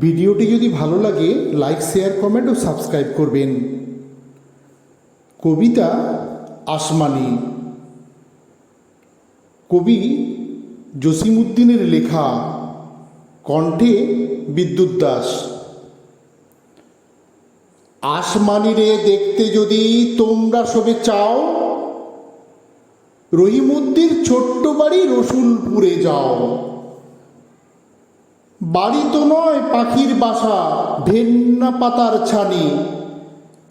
ভিডিওটি যদি ভালো লাগে লাইক শেয়ার কমেন্ট ও সাবস্ক্রাইব করবেন। কবিতা আসমানি। কবি জসিমুদ্দিনের লেখা, কণ্ঠে বিদ্যুৎ দাস। আসমানিরে দেখতে যদি তোমরা সবে চাও, রহিমুদ্দির ছোট্ট বাড়ি রসুলপুরে যাও। বাড়ি তো নয়, পাখির বাসা, ভেন্না পাতার ছানি।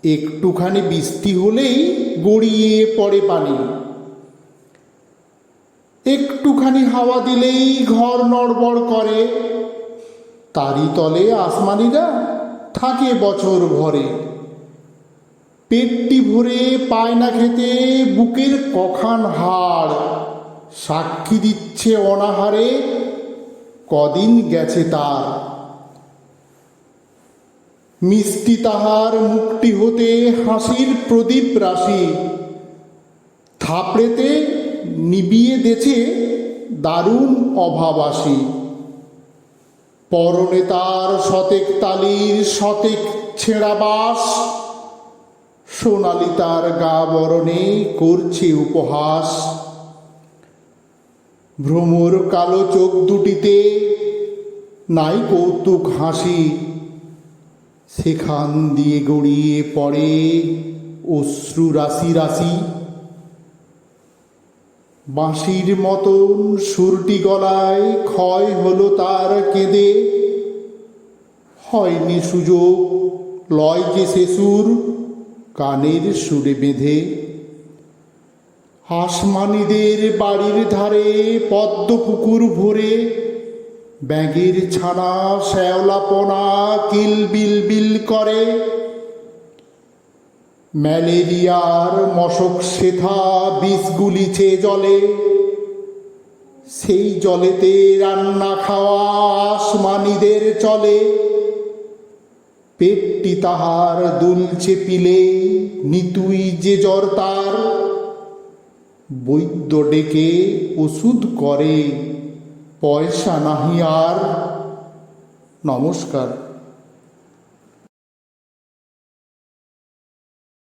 একটুখানি বৃষ্টি হলেই গড়িয়ে পড়ে পানি। একটুখানি হাওয়া দিলেই ঘর নড়বড় করে। তারই তলে আসমানিরা থাকে বছর ভরে। পেটটি ভরে পায় না খেতে বুকের কখান হাড়। সাক্ষী দিচ্ছে অনাহারে কদিন গেছে তার। মিষ্টি তাহার মুখটি হতে হাসির প্রদীপ রাশি। থাপড়েতে নিবিয়ে দেছে দারুণ অভাবাসী পরনে তার শতেক তালির শতেক ছেঁড়া বাস। সোনালি তার গা বরণে করছে উপহাস। ভ্রমর কালো চোখ দুটিতে, নাই কৌতুক হাসি। সেখান দিয়ে গড়িয়ে পড়ে অশ্রু রাশি রাশি। বাঁশির মতন সুরটি গলায় ক্ষয় হলো তার কেঁদে। হয়নি সুযোগ, লয় যে সে সুর, কানের সুরে বেঁধে। হাসমানিদের বাড়ির ধারে পদ্ম পুকুর ভরে। ব্যাগের ছানা, শ্যাওলাপনা কিল বিল বিল করে। ম্যালেরিয়ার মশক শেথা বিষ গুলিছে জলে, সেই জলেতে রান্না খাওয়া আসমানিদের চলে। পেটটি তাহার দুলছে পিলে, নিতুই যে জ্বর তার। বৈদ্য ডেকে ওষুধ করে পয়সা নাহি আর। নমস্কার।